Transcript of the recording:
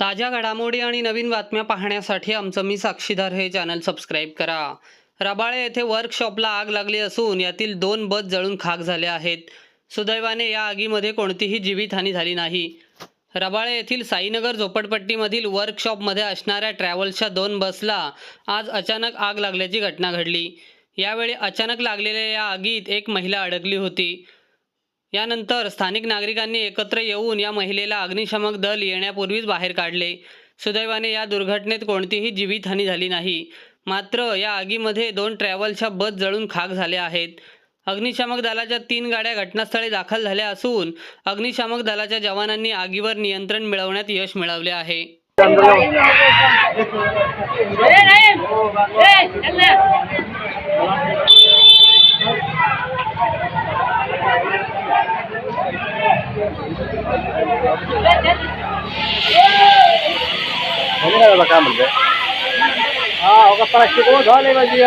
ताज्या घडामोडी आणि नवीन बातम्या पाहण्यासाठी आमचं मी साक्षीदार हे चॅनल सबस्क्राईब करा. रबाळे येथे वर्कशॉपला आग लागली असून यातील दोन बस जळून खाक झाले आहेत. सुदैवाने या आगीमध्ये कोणतीही जीवितहानी झाली नाही. रबाळे येथील साईनगर झोपडपट्टीमधील वर्कशॉपमध्ये असणाऱ्या ट्रॅव्हल्सच्या दोन बसला आज अचानक आग लागल्याची घटना घडली. यावेळी अचानक लागलेल्या या आगीत एक महिला अडकली होती. यानंतर स्थानिक नागरिकांनी एकत्र येऊन या महिलेला अग्निशमक दल येण्यापूर्वीच बाहेर काढले सुदैवाने या दुर्घटनेत कोणतीही जीवितहानी झाली नाही मात्र या आगीमध्ये दोन ट्रॅव्हल्सच्या बस जळून खाक झाल्या आहेत अग्निशामक दलाच्या तीन गाड्या घटनास्थळी दाखल झाल्या असून अग्निशामक दलाच्या जवानांनी आगीवर नियंत्रण मिळवण्यात यश मिळवले आहे काय म्हणतोय हा हो का पाचशे झाले पाहिजे